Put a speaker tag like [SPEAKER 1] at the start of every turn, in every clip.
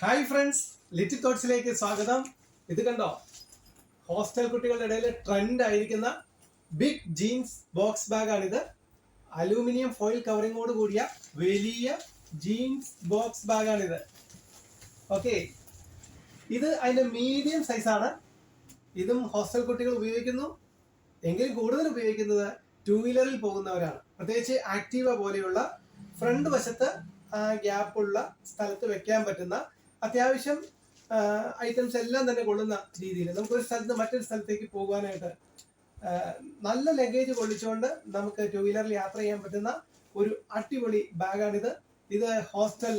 [SPEAKER 1] Hi friends little തോട്ട്സിലേക്ക് സ്വാഗതം. ഇത് കണ്ടോ? ഹോസ്റ്റൽ കുട്ടികളുടെ ഇടയിൽ ട്രെൻഡ് ആയിരിക്കുന്ന ബിഗ് ജീൻസ് ബോക്സ് ബാഗ് ആണിത്. അലൂമിനിയം ഫോയിൽ കവറിങ്ങോട് കൂടിയ വലിയ ജീൻസ് ബോക്സ് ബാഗ് ആണിത്. ഓക്കെ ഇത് അതിന്റെ മീഡിയം സൈസാണ് ഇതും ഹോസ്റ്റൽ കുട്ടികൾ ഉപയോഗിക്കുന്നു. എങ്കിലും കൂടുതൽ ഉപയോഗിക്കുന്നത് ടൂ വീലറിൽ പോകുന്നവരാണ്. പ്രത്യേകിച്ച് ആക്റ്റീവ പോലെയുള്ള ഫ്രണ്ട് വശത്ത് ഗ്യാപ്പുള്ള സ്ഥലത്ത് വെക്കാൻ പറ്റുന്ന അത്യാവശ്യം ഐറ്റംസ് എല്ലാം തന്നെ കൊള്ളുന്ന രീതിയിൽ. നമുക്കൊരു സ്ഥലത്ത് മറ്റൊരു സ്ഥലത്തേക്ക് പോകാനായിട്ട് നല്ല ലഗേജ് കൊള്ളിച്ചുകൊണ്ട് നമുക്ക് ടൂ വീലറിൽ യാത്ര ചെയ്യാൻ പറ്റുന്ന ഒരു അടിപൊളി ബാഗാണിത്. ഇത് ഹോസ്റ്റൽ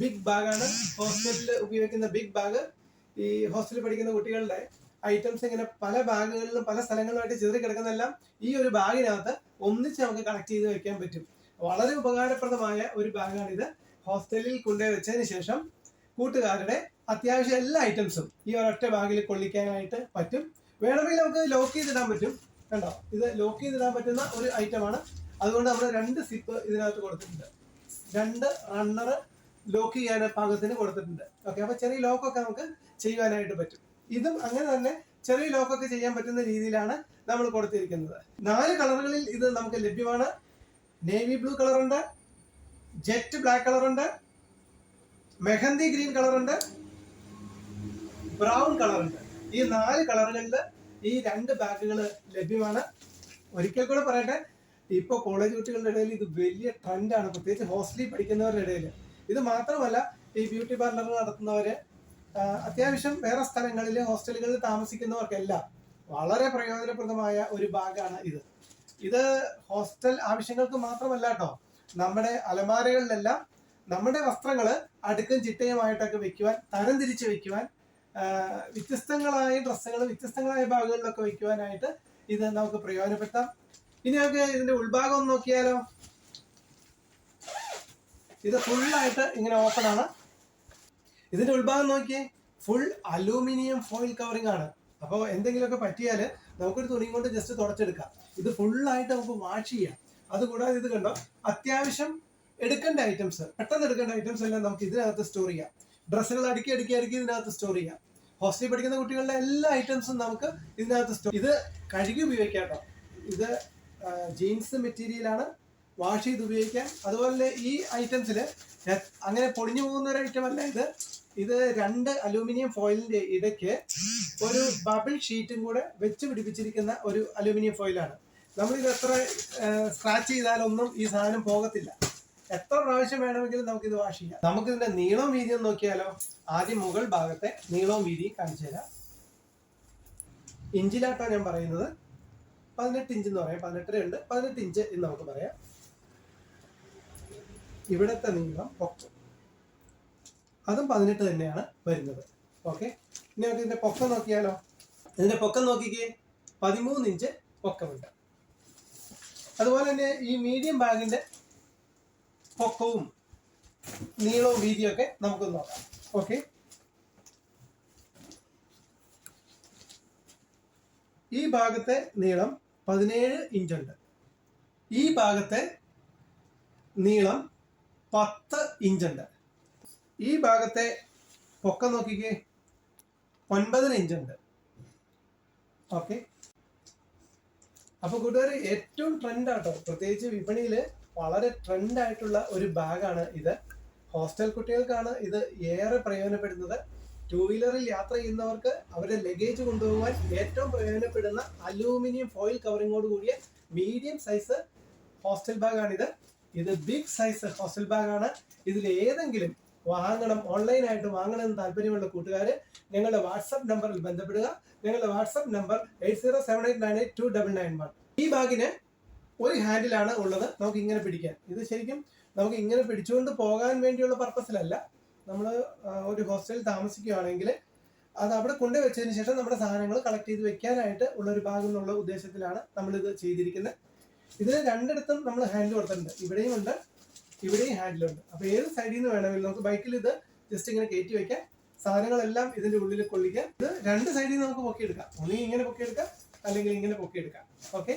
[SPEAKER 1] ബിഗ് ബാഗാണ്. ഹോസ്റ്റലിൽ ഉപയോഗിക്കുന്ന ബിഗ് ബാഗ് ഈ ഹോസ്റ്റലിൽ പഠിക്കുന്ന കുട്ടികളുടെ ഐറ്റംസ് ഇങ്ങനെ പല ബാഗുകളിലും പല സ്ഥലങ്ങളിലുമായിട്ട് ചിതറി കിടക്കുന്നതെല്ലാം ഈ ഒരു ബാഗിനകത്ത് ഒന്നിച്ച് നമുക്ക് കളക്ട് ചെയ്ത് വെക്കാൻ പറ്റും. വളരെ ഉപകാരപ്രദമായ ഒരു ബാഗാണിത്. ഹോസ്റ്റലിൽ കൊണ്ടുപോയി വെച്ചതിന് ശേഷം കൂട്ടുകാരുടെ അത്യാവശ്യം എല്ലാ ഐറ്റംസും ഈ ഒരൊറ്റ ബാഗിൽ കൊള്ളിക്കാനായിട്ട് പറ്റും. വേണമെങ്കിൽ നമുക്ക് ലോക്ക് ചെയ്തിടാൻ പറ്റും. കണ്ടോ? ഇത് ലോക്ക് ചെയ്തിടാൻ പറ്റുന്ന ഒരു ഐറ്റമാണ് അതുകൊണ്ട് നമ്മൾ രണ്ട് സിപ്പ് ഇതിനകത്ത് കൊടുത്തിട്ടുണ്ട്. രണ്ട് റണ്ണർ ലോക്ക് ചെയ്യാൻ പാകത്തിന് കൊടുത്തിട്ടുണ്ട്. ഓക്കെ അപ്പൊ ചെറിയ ലോക്കൊക്കെ നമുക്ക് ചെയ്യുവാനായിട്ട് പറ്റും. ഇതും അങ്ങനെ തന്നെ ചെറിയ ലോക്കൊക്കെ ചെയ്യാൻ പറ്റുന്ന രീതിയിലാണ് നമ്മൾ കൊടുത്തിരിക്കുന്നത്. നാല് കളറുകളിൽ ഇത് നമുക്ക് ലഭ്യമാണ്. നേവി ബ്ലൂ കളറുണ്ട്. ജെറ്റ് ബ്ലാക്ക് കളറുണ്ട്. മെഹന്തി ഗ്രീൻ കളറുണ്ട്. ബ്രൗൺ കളറുണ്ട്. ഈ നാല് കളറുകളിൽ ഈ രണ്ട് ബാഗുകൾ ലഭ്യമാണ്. ഒരിക്കൽ കൂടെ പറയട്ടെ ഇപ്പോൾ കോളേജ് കുട്ടികളുടെ ഇടയിൽ ഇത് വലിയ ട്രെൻഡാണ്. പ്രത്യേകിച്ച് ഹോസ്റ്റലിൽ പഠിക്കുന്നവരുടെ ഇടയിൽ. ഇത് മാത്രമല്ല ഈ ബ്യൂട്ടി പാർലർ നടത്തുന്നവര് അത്യാവശ്യം വേറെ സ്ഥലങ്ങളിൽ ഹോസ്റ്റലുകളിൽ താമസിക്കുന്നവർക്കെല്ലാം വളരെ പ്രയോജനപ്രദമായ ഒരു ബാഗാണ് ഇത്. ഇത് ഹോസ്റ്റൽ ആവശ്യങ്ങൾക്ക് മാത്രമല്ല കേട്ടോ നമ്മുടെ അലമാരകളിലെല്ലാം നമ്മുടെ വസ്ത്രങ്ങൾ അടുക്കും ചിട്ടയുമായിട്ടൊക്കെ വെക്കുവാൻ തരം തിരിച്ച് വെക്കുവാൻ വ്യത്യസ്തങ്ങളായ ഡ്രസ്സുകൾ വ്യത്യസ്തങ്ങളായ ഭാഗങ്ങളിലൊക്കെ വെക്കുവാനായിട്ട് ഇത് നമുക്ക് പ്രയോജനപ്പെടുത്താം. ഇനി നമുക്ക് ഇതിന്റെ ഉൾഭാഗം ഒന്ന് നോക്കിയാലോ? ഇത് ഫുള്ളായിട്ട് ഇങ്ങനെ ഓപ്പൺ ആണ്. ഇതിന്റെ ഉൾഭാഗം നോക്കിയേ ഫുൾ അലൂമിനിയം ഫോയിൽ കവറിംഗ് ആണ്. അപ്പോൾ എന്തെങ്കിലുമൊക്കെ പറ്റിയാൽ നമുക്കൊരു തുണി കൊണ്ട് ജസ്റ്റ് തുടച്ചെടുക്കാം. ഇത് ഫുള്ളായിട്ട് നമുക്ക് വാഷ് ചെയ്യാം. അതുകൂടാതെ ഇത് കണ്ടോ അത്യാവശ്യം എടുക്കേണ്ട ഐറ്റംസ് പെട്ടെന്ന് എടുക്കേണ്ട ഐറ്റംസ് എല്ലാം നമുക്ക് ഇതിനകത്ത് സ്റ്റോർ ചെയ്യാം. ഡ്രസ്സുകൾ അടുക്കി അടുക്കി അടുക്കി ഇതിനകത്ത് സ്റ്റോർ ചെയ്യാം. ഹോസ്റ്റലിൽ പഠിക്കുന്ന കുട്ടികളുടെ എല്ലാ ഐറ്റംസും നമുക്ക് ഇതിനകത്ത് സ്റ്റോർ ഇത് കഴുകി ഉപയോഗിക്കാം ഇത് ജീൻസ് മെറ്റീരിയലാണ് വാഷ് ചെയ്ത് ഉപയോഗിക്കാം. അതുപോലെ ഈ ഐറ്റംസിൽ അങ്ങനെ പൊടിഞ്ഞു പോകുന്ന ഒരു ഐറ്റം അല്ല ഇത്. ഇത് രണ്ട് അലൂമിനിയം ഫോയിലിന്റെ ഇടയ്ക്ക് ഒരു ബബിൾ ഷീറ്റും കൂടെ വെച്ച് പിടിപ്പിച്ചിരിക്കുന്ന ഒരു അലൂമിനിയം ഫോയിലാണ് നമ്മളിത് എത്ര സ്ക്രാച്ച് ചെയ്താലൊന്നും ഈ സാധനം പോകത്തില്ല. എത്ര പ്രാവശ്യം വേണമെങ്കിലും നമുക്ക് ഇത് വാഷ് ചെയ്യാം. നമുക്ക് ഇതിന്റെ നീളവും വീതിയും നോക്കിയാലോ? ആദ്യം മുകൾ ഭാഗത്തെ നീളവും വീതിയും കാണിച്ചു തരാം. ഇഞ്ചിലാട്ടാണ് ഞാൻ പറയുന്നത്. പതിനെട്ട് ഇഞ്ച് എന്ന് പറയാം. പതിനെട്ടര ഉണ്ട്. പതിനെട്ട് ഇഞ്ച് എന്ന് നമുക്ക് പറയാം. ഇവിടത്തെ നീളം പൊക്കം. അതും പതിനെട്ട് തന്നെയാണ് വരുന്നത്. ഓക്കെ ഇനി നമുക്ക് ഇതിന്റെ പൊക്കം നോക്കിയാലോ? ഇതിന്റെ പൊക്കം നോക്കിക്കേ. പതിമൂന്ന് ഇഞ്ച് പൊക്കമുണ്ട്. അതുപോലെ തന്നെ ഈ മീഡിയം ബാഗിന്റെ പൊക്കവും നീളവും വീതിയൊക്കെ നമുക്ക് നോക്കാം. ഓക്കെ ഈ ഭാഗത്തെ നീളം പതിനേഴ് ഇഞ്ചുണ്ട് ഈ ഭാഗത്തെ നീളം പത്ത് ഇഞ്ചുണ്ട് ഈ ഭാഗത്തെ പൊക്കം നോക്കിക്കേ. ഒൻപതര ഇഞ്ചുണ്ട് ഓക്കെ അപ്പൊ കൂട്ടുകാർ ഏറ്റവും ട്രെൻഡ് ആട്ടോ. പ്രത്യേകിച്ച് വിപണിയിൽ വളരെ ട്രെൻഡ് ആയിട്ടുള്ള ഒരു ബാഗാണ് ഇത്. ഹോസ്റ്റൽ കുട്ടികൾക്കാണ് ഇത് ഏറെ പ്രയോജനപ്പെടുന്നത്. ടൂ വീലറിൽ യാത്ര ചെയ്യുന്നവർക്ക് അവരുടെ ലഗേജ് കൊണ്ടുപോകാൻ ഏറ്റവും പ്രയോജനപ്പെടുന്ന അലൂമിനിയം ഫോയിൽ കവറിങ്ങോട് കൂടിയ മീഡിയം സൈസ് ഹോസ്റ്റൽ ബാഗാണിത് ഇത് ബിഗ് സൈസ് ഹോസ്റ്റൽ ബാഗാണ് ഇതിൽ ഏതെങ്കിലും വാങ്ങണം ഓൺലൈനായിട്ട് വാങ്ങണം എന്ന് താല്പര്യമുള്ള കൂട്ടുകാർ ഞങ്ങളുടെ വാട്സപ്പ് നമ്പറിൽ ബന്ധപ്പെടുക. ഞങ്ങളുടെ WhatsApp number eight zero seven eight nine eight two double nine one ഈ ബാഗിന് ഒരു ഹാൻഡിലാണ് ഉള്ളത്. നമുക്ക് ഇങ്ങനെ പിടിക്കാൻ ഇത് ശരിക്കും നമുക്ക് ഇങ്ങനെ പിടിച്ചുകൊണ്ട് പോകാൻ വേണ്ടിയുള്ള പർപ്പസിലല്ല നമ്മൾ ഒരു ഹോസ്റ്റലിൽ താമസിക്കുകയാണെങ്കിൽ അത് അവിടെ കൊണ്ടുപോയി വെച്ചതിന് ശേഷം നമ്മുടെ സാധനങ്ങൾ കളക്ട് ചെയ്ത് വെക്കാനായിട്ട് ഉള്ള ഒരു ഭാഗം എന്നുള്ള ഉദ്ദേശത്തിലാണ് നമ്മളിത് ചെയ്തിരിക്കുന്നത്. ഇതിന് രണ്ടിടത്തും നമ്മൾ ഹാൻഡിൽ കൊടുത്തിട്ടുണ്ട്. ഇവിടെയും ഉണ്ട് ഇവിടെയും ഹാൻഡിലുണ്ട് അപ്പോൾ ഏത് സൈഡിൽ നിന്ന് വേണമെങ്കിലും നമുക്ക് ബൈക്കിൽ ഇത് ജസ്റ്റ് ഇങ്ങനെ കയറ്റി വെക്കാം. സാധനങ്ങളെല്ലാം ഇതിന്റെ ഉള്ളിൽ കൊള്ളിക്കാം. ഇത് രണ്ട് സൈഡിൽ നമുക്ക് പൊക്കിയെടുക്കാം. ഒന്നുകിൽ ഇങ്ങനെ പൊക്കിയെടുക്കാം അല്ലെങ്കിൽ ഇങ്ങനെ പൊക്കിയെടുക്കാം. ഓക്കെ